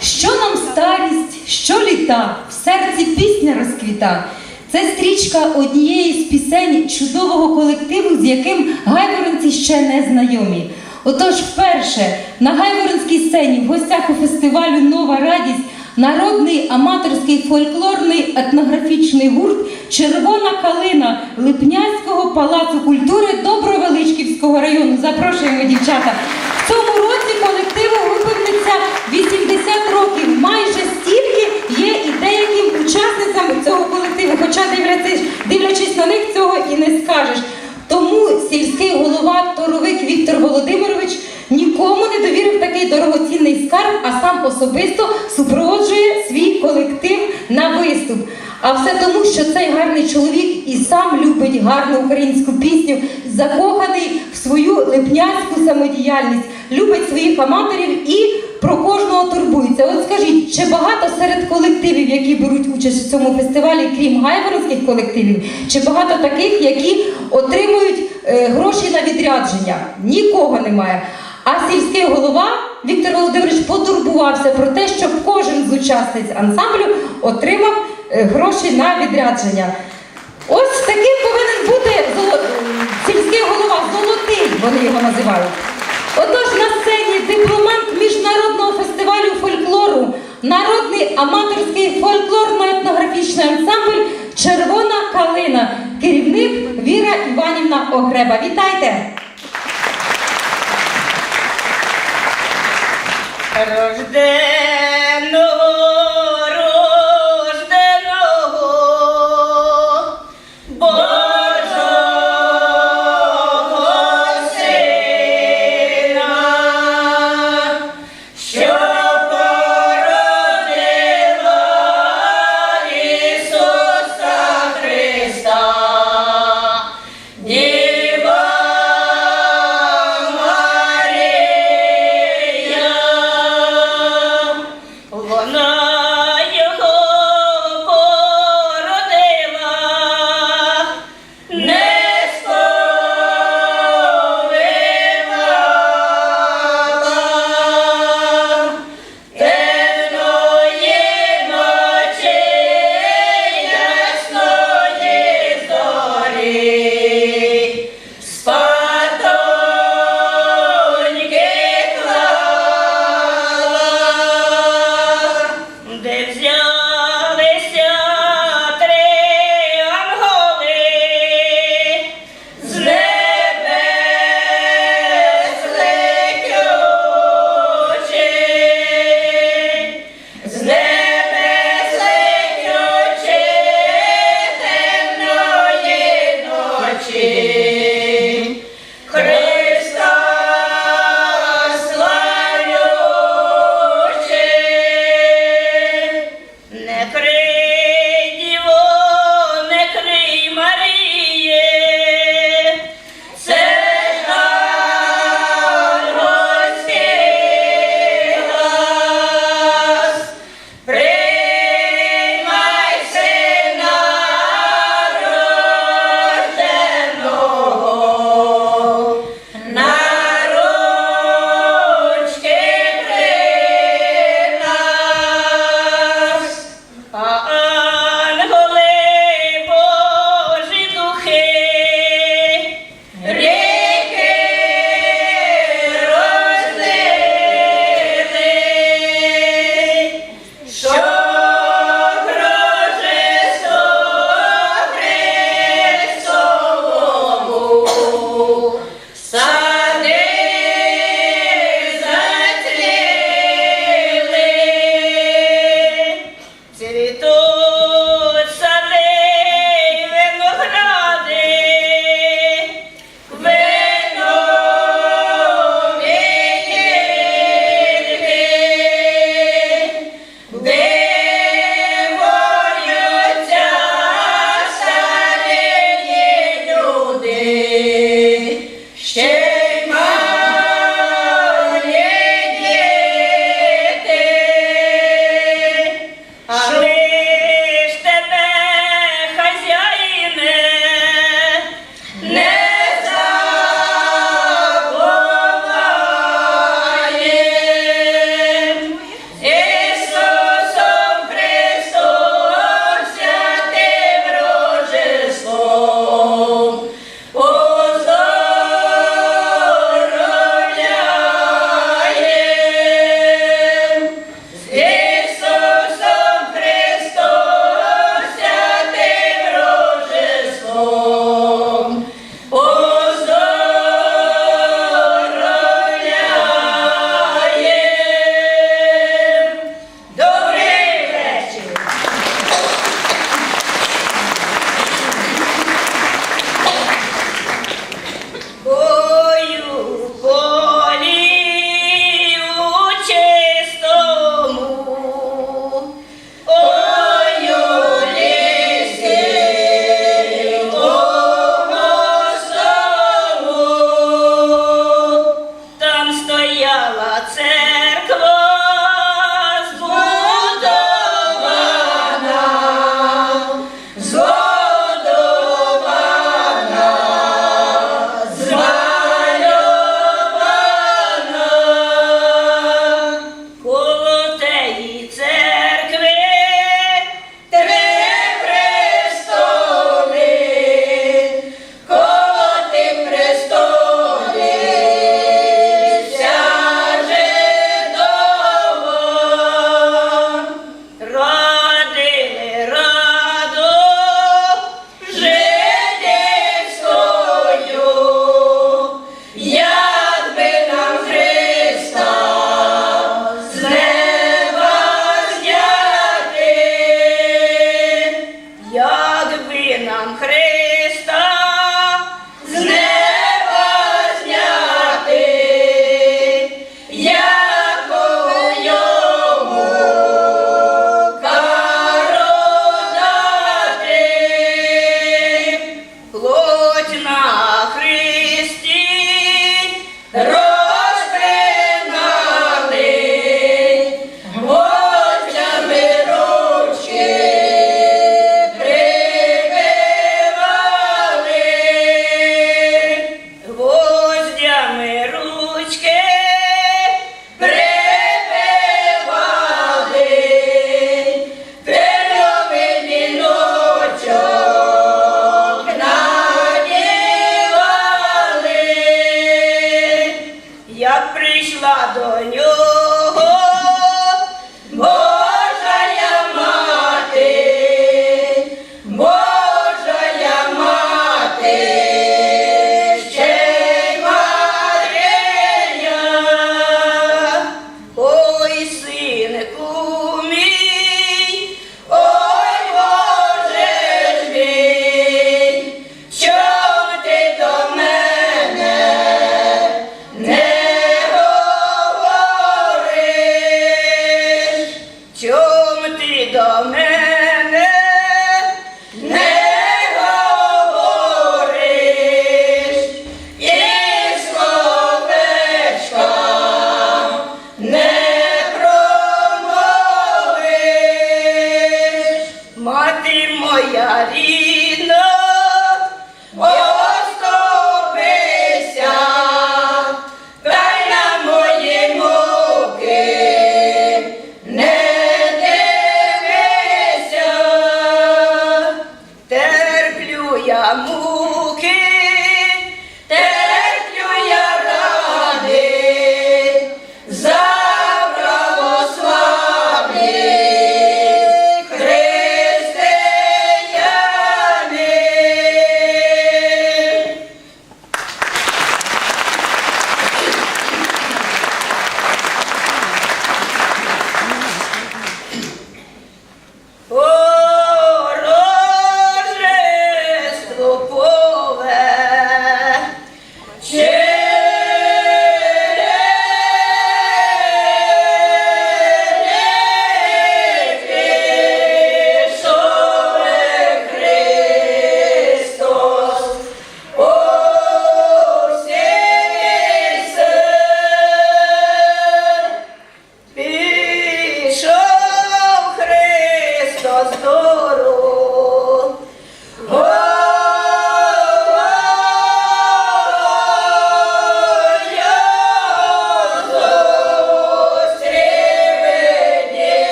Що нам старість, що літа, в серці пісня розквіта. Це стрічка однієї з пісень чудового колективу, з яким гайворонці ще не знайомі. Отож, вперше на гайворонській сцені в гостях у фестивалю Нова радість народний аматорський фольклорний етнографічний гурт Червона калина Липняцького палацу культури Добровеличківського району. Запрошуємо дівчата. В цьому році колективу виповниться 80 років. Майже стільки є і деяким учасницям цього колективу. Хоча дивлячись, дивлячись на них, цього дорогоцінний скарб, а сам особисто супроводжує свій колектив на виступ. А все тому, що цей гарний чоловік і сам любить гарну українську пісню, закоханий в свою липнянську самодіяльність, любить своїх аматорів і про кожного турбується. От скажіть, чи багато серед колективів, які беруть участь у цьому фестивалі, крім гайворонських колективів, чи багато таких, які отримують е, гроші на відрядження? Нікого немає. А сільський голова Віктор Володимирович потурбувався про те, щоб кожен з учасниць ансамблю отримав е, гроші на відрядження. Ось таким повинен бути сільський голова, золотий, вони його називають. Отож на сцені дипломант міжнародного фестивалю фольклору, народний аматорський фольклорно-етнографічний ансамбль Червона калина, керівник Віра Іванівна Огреба. Вітайте! Saturday.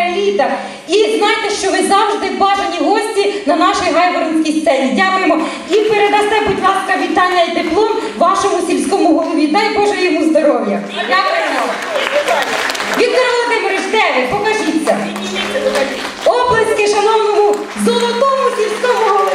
Валерія І знайте, що ви завжди бажані гості на нашій гайворонській сцені. Дякуємо і передасте, будь ласка, вітання і теплом вашому сільському голові. Дай Боже йому здоров'я. Дякуємо. Віктор Володимирович, де ви? покажіться. Оплески, шановному золотому сільському голові.